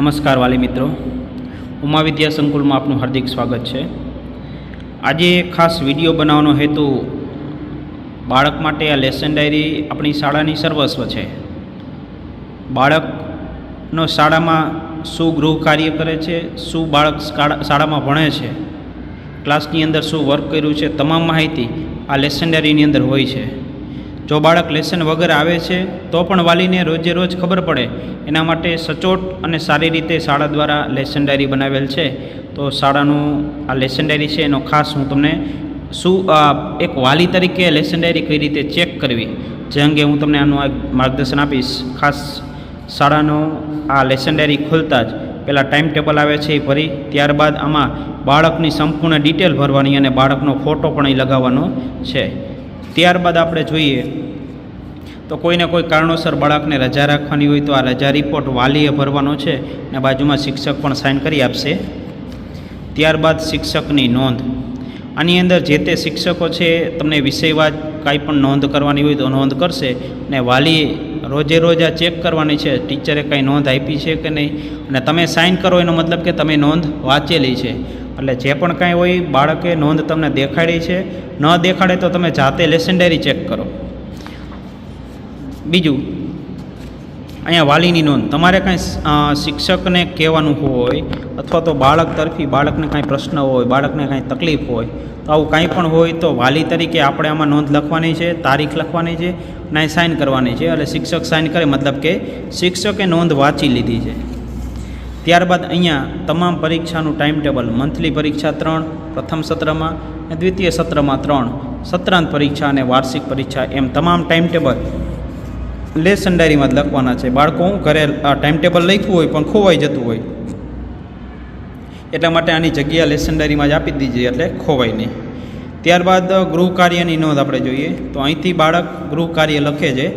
નમસ્કાર વાલી મિત્રો. ઉમા વિદ્યા સંકુલમાં આપનું હાર્દિક સ્વાગત છે. આજે ખાસ વીડિયો બનાવવાનો હેતુ બાળક માટે આ લેસન ડાયરી આપણી શાળાની સર્વસ્વ છે. બાળકનો શાળામાં શું ગૃહ કાર્ય કરે છે, શું બાળક શાળામાં ભણે છે, ક્લાસની અંદર શું વર્ક કર્યું છે, તમામ માહિતી આ લેસન ડાયરીની અંદર હોય છે. જો બાળક લેસન વગર આવે છે, તો પણ વાલીને રોજે રોજ ખબર પડે. એના માટે સચોટ અને સારી રીતે શાળા દ્વારા લેસન ડાયરી બનાવેલ છે. તો શાળાનું આ લેસન ડાયરી છે, એનો ખાસ હું તમને શું એક વાલી તરીકે લેસન ડાયરી કઈ રીતે ચેક કરવી, જે અંગે હું તમને આનું માર્ગદર્શન આપીશ. ખાસ શાળાનો આ લેસન ડાયરી ખોલતા જ પહેલાં ટાઈમ ટેબલ આવે છે એ ભરી, ત્યારબાદ આમાં બાળકની સંપૂર્ણ ડિટેલ ભરવાની અને બાળકનો ફોટો પણ એ લગાવવાનો છે. ત્યારબાદ આપણે જોઈએ તો કોઈને કોઈ કારણોસર બાળકને રજા રાખવાની હોય તો આ રજા રિપોર્ટ વાલીએ ભરવાનો છે અને બાજુમાં શિક્ષક પણ સાઇન કરી આપશે. ત્યારબાદ શિક્ષકની નોંધ. આની અંદર જે તે શિક્ષકો છે તમને વિષયવાદ કાંઈ પણ નોંધ કરવાની હોય તો નોંધ કરશે અને વાલી રોજે રોજ આ ચેક કરવાની છે. ટીચરે કાંઈ નોંધ આપી છે કે નહીં? અને તમે સાઇન કરો એનો મતલબ કે તમે નોંધ વાંચેલી છે. એટલે જે પણ કાંઈ હોય બાળકે નોંધ તમને દેખાડી છે, ન દેખાડે તો તમે જાતે લેસન ડાયરી ચેક કરો. બીજું, અહીંયા વાલીની નોંધ. તમારે કાંઈ શિક્ષકને કહેવાનું હોય અથવા તો બાળક તરફી બાળકને કાંઈ પ્રશ્ન હોય, બાળકને કાંઈ તકલીફ હોય, તો આવું કાંઈ પણ હોય તો વાલી તરીકે આપણે આમાં નોંધ લખવાની છે, તારીખ લખવાની છે અને સાઇન કરવાની છે. એટલે શિક્ષક સાઇન કરે, મતલબ કે શિક્ષકે નોંધ વાંચી લીધી છે. ત્યારબાદ અહીંયા તમામ પરીક્ષાનું ટાઈમ ટેબલ મંથલી પરીક્ષા ત્રણ, પ્રથમ સત્રમાં અને દ્વિતીય સત્રમાં ત્રણ, સત્રાંત પરીક્ષા અને વાર્ષિક પરીક્ષા, એમ તમામ ટાઈમ ટેબલ લેસન ડાયરીમાં જ લખવાના છે. બાળકો, હું ઘરે, આ ટાઈમ ટેબલ લખ્યું હોય પણ ખોવાઈ જતું હોય. એટલા માટે આની જગ્યા લેસન ડાયરીમાં જ આપી દીધી, એટલે ખોવાય નહીં. ત્યારબાદ ગૃહ કાર્યની નોંધ આપણે જોઈએ. તો અહીંથી બાળક ગૃહ કાર્ય લખે છે.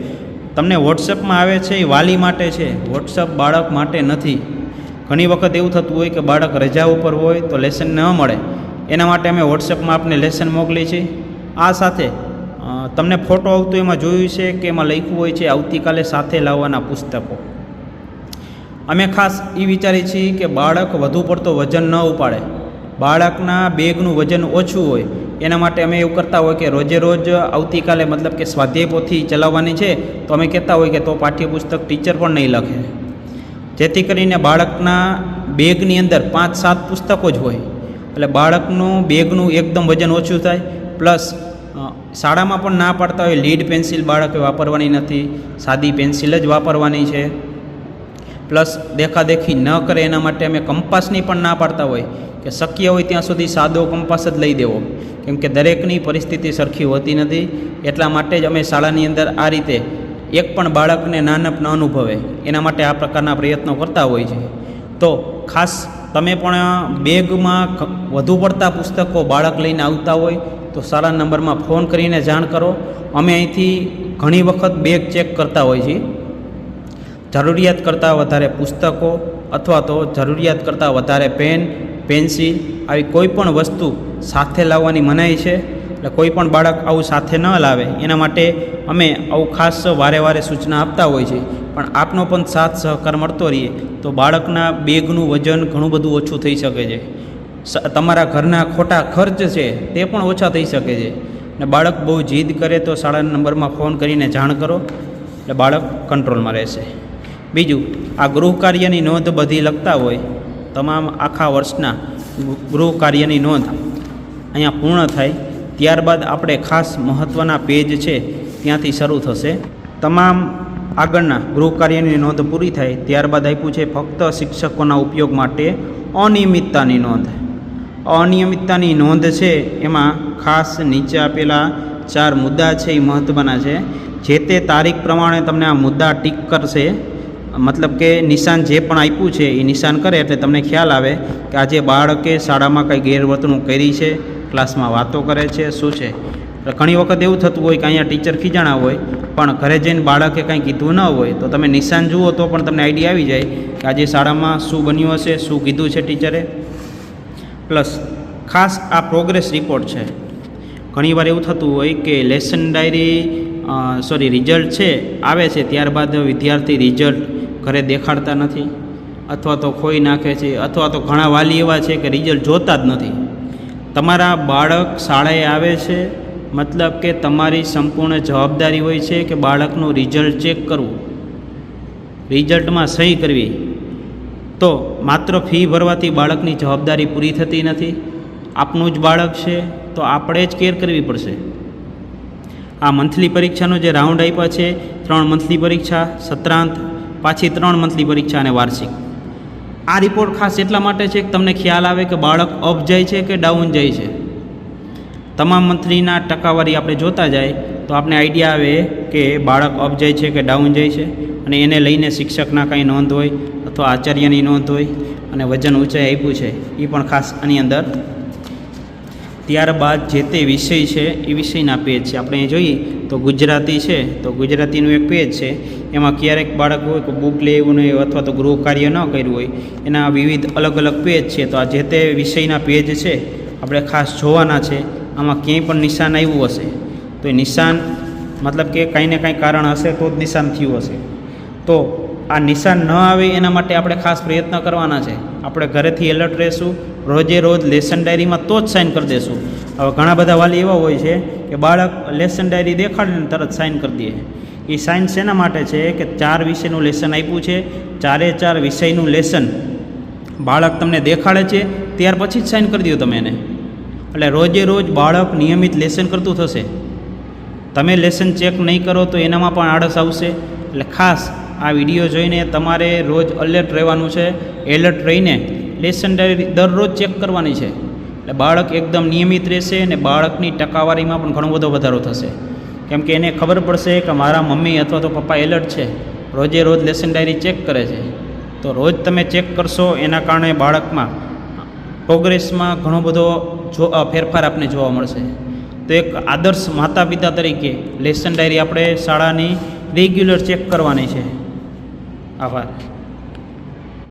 તમને વોટ્સએપમાં આવે છે, એ વાલી માટે છે. વોટ્સઅપ બાળક માટે નથી. ઘણી વખત એવું થતું હોય કે બાળક રજા ઉપર હોય તો લેસન ન મળે. એના માટે અમે વોટ્સએપમાં આપને લેસન મોકલીએ છીએ. આ સાથે તમને ફોટો આવતો એમાં જોયું છે કે એમાં લખ્યું હોય છે, આવતીકાલે સાથે લાવવાના પુસ્તકો. અમે ખાસ એ વિચારીએ છીએ કે બાળક વધુ પડતો વજન ન ઉપાડે. બાળકના બેગનું વજન ઓછું હોય. એના માટે અમે એવું કરતા હોય કે રોજે રોજ આવતીકાલે મતલબ કે સ્વાધ્યાય પોથી ચલાવવાની છે. તો અમે કહેતા હોય કે તો પાઠ્યપુસ્તક ટીચર પણ નહીં લખે. જેથી કરીને બાળકના બેગની અંદર પાંચ સાત પુસ્તકો જ હોય. એટલે બાળકનું બેગનું એકદમ વજન ઓછું થાય, પ્લસ શાળામાં પણ ના પાડતા હોય, લીડ પેન્સિલ બાળકે વાપરવાની નથી, સાદી પેન્સિલ જ વાપરવાની છે. પ્લસ, દેખાદેખી ન કરે એના માટે અમે કંપાસની પણ ના પાડતા હોય, કે શક્ય હોય ત્યાં સુધી સાદો કંપાસ જ લઈ દેવો. કેમ કે દરેકની પરિસ્થિતિ સરખી હોતી નથી, એટલા માટે જ અમે શાળાની અંદર આ રીતે એક પણ બાળકને નાનપ ન અનુભવે, એના માટે આ પ્રકારના પ્રયત્નો કરતા હોય છે. તો ખાસ તમે પણ બેગમાં વધુ પડતા પુસ્તકો બાળક લઈને આવતા હોય, તો સારા નંબરમાં ફોન કરીને જાણ કરો. અમે અહીંથી ઘણી વખત બેગ ચેક કરતા હોય છીએ. જરૂરિયાત કરતાં વધારે પુસ્તકો અથવા તો જરૂરિયાત કરતાં વધારે પેન, પેન્સિલ, આવી કોઈ પણ વસ્તુ સાથે લાવવાની મનાઈ છે. એટલે કોઈ પણ બાળક આવું સાથે ન લાવે. એના માટે અમે આવું ખાસ વારે વારે સૂચના આપતા હોય છે. પણ આપનો પણ સાથ સહકાર મળતો રહીએ, તો બાળકના બેગનું વજન ઘણું બધું ઓછું થઈ શકે છે. તમારા ઘરના ખોટા ખર્ચ છે, તે પણ ઓછા થઈ શકે છે. અને બાળક બહુ જીદ કરે તો શાળાના નંબરમાં ફોન કરીને જાણ કરો. એટલે બાળક કંટ્રોલમાં રહેશે. બીજું, આ ગૃહ કાર્યની નોંધ બધી લખતા હોય. તમામ આખા વર્ષના ગૃહ કાર્યની નોંધ અહીંયા પૂર્ણ થાય. ત્યારબાદ આપણે ખાસ મહત્ત્વના પેજ છે, ત્યાંથી શરૂ થશે. તમામ આગળના ગૃહ કાર્યની નોંધ પૂરી થાય, ત્યારબાદ આપ્યું છે, ફક્ત શિક્ષકોના ઉપયોગ માટે અનિયમિતતાની નોંધ. અનિયમિતતાની નોંધ છે, એમાં ખાસ નીચે આપેલા ચાર મુદ્દા છે, એ મહત્ત્વના છે. જે તે તારીખ પ્રમાણે તમને આ મુદ્દા ટીક કરશે, મતલબ કે નિશાન જે પણ આપ્યું છે, એ નિશાન કરે, એટલે તમને ખ્યાલ આવે કે આજે બાળકે શાળામાં કંઈ ગેરવર્તણૂક કરી છે ક્લાસમાં વાતો કરે છે, શું છે? ઘણી વખત એવું થતું હોય કે અહીંયા ટીચર ખીજાણા હોય, પણ ઘરે જઈને બાળકે કાંઈ કીધું ન હોય, તો તમે નિશાન જુઓ તો પણ તમને આઈડિયા આવી જાય કે આજે શાળામાં શું બન્યું હશે, શું કીધું છે ટીચરે પ્લસ ખાસ આ પ્રોગ્રેસ રિપોર્ટ છે. ઘણીવાર એવું થતું હોય કે લેસન ડાયરી સોરી રિઝલ્ટ છે, આવે છે, ત્યારબાદ વિદ્યાર્થી રિઝલ્ટ ઘરે દેખાડતા નથી, અથવા તો ખોઈ નાખે છે, અથવા તો ઘણા વાલી એવા છે કે રિઝલ્ટ જોતા જ નથી. તમારા બાળક શાળાએ આવે છે, મતલબ કે તમારી સંપૂર્ણ જવાબદારી હોય છે કે બાળકનું રિઝલ્ટ ચેક કરવું. રિઝલ્ટમાં સહી કરવી. તો માત્ર ફી ભરવાથી બાળકની જવાબદારી પૂરી થતી નથી. આપનું જ બાળક છે, તો આપણે જ કેર કરવી પડશે. આ મંથલી પરીક્ષાનો જે રાઉન્ડ આપ્યા છે, ત્રણ મંથલી પરીક્ષા, સત્રાંત, પાછી ત્રણ મંથલી પરીક્ષા અને વાર્ષિક. આ રિપોર્ટ ખાસ એટલા માટે છે કે તમને ખ્યાલ આવે કે બાળક અપ જાય છે કે ડાઉન જાય છે? તમામ મંથલીના ટકાવારી આપણે જોતા જાય તો આપણે આઈડિયા આવે કે બાળક અપ જાય છે કે ડાઉન જાય છે અને એને લઈને શિક્ષકના કાંઈ નોંધ હોય અથવા આચાર્યની નોંધ હોય અને વજન ઊંચાઈ આપ્યું છે એ પણ ખાસ આની અંદર. ત્યારબાદ જે તે વિષય છે એ વિષયના પેજ છે. આપણે જોઈએ તો ગુજરાતી છે, તો ગુજરાતીનું એક પેજ છે. એમાં ક્યારેક બાળક હોય કે બુક લેવું નહીં અથવા તો ગૃહ કાર્ય ન કર્યું હોય, એના વિવિધ અલગ અલગ પેજ છે. તો આ જે તે વિષયના પેજ છે, આપણે ખાસ જોવાના છે. આમાં ક્યાંય પણ નિશાન આવ્યું હશે. તો એ નિશાન, મતલબ કે કાંઈ ને કાંઈ કારણ હશે તો જ નિશાન થયું હશે. તો આ નિશાન ન આવે એના માટે આપણે ખાસ પ્રયત્ન કરવાના છે. આપણે ઘરેથી એલર્ટ રહેશું, રોજે રોજ લેસન ડાયરીમાં તો જ સાઇન કરી દેશું. હવે ઘણા બધા વાલી એવા હોય છે કે બાળક લેસન ડાયરી દેખાડીને તરત સાઇન કરી દે. એ સાઇન શેના માટે છે કે ચાર વિષયનું લેસન આપ્યું છે? ચારે ચાર વિષયનું લેસન બાળક તમને દેખાડે છે, ત્યાર પછી જ સાઇન કરી દો તમે એને. એટલે રોજે રોજ બાળક નિયમિત લેસન કરતું થશે. તમે લેસન ચેક નહીં કરો તો એનામાં પણ આળસ આવશે. એટલે ખાસ આ વીડિયો જોઈને તમારે રોજ અલર્ટ રહેવાનું છે. એલર્ટ રહીને લેસન ડાયરી દરરોજ ચેક કરવાની છે. એટલે બાળક એકદમ નિયમિત રહેશે અને બાળકની ટકાવારીમાં પણ ઘણો બધો વધારો થશે. કેમ કે એને ખબર પડશે કે મારા મમ્મી અથવા તો પપ્પા એલર્ટ છે. રોજે રોજ લેસન ડાયરી ચેક કરે છે. તો રોજ તમે ચેક કરશો એના કારણે બાળકમાં પ્રોગ્રેસમાં ઘણો બધો જો ફેરફાર આપને જોવા મળશે. તો એક આદર્શ માતા પિતા તરીકે લેસન ડાયરી આપણે શાળાની રેગ્યુલર ચેક કરવાની છે. આભાર.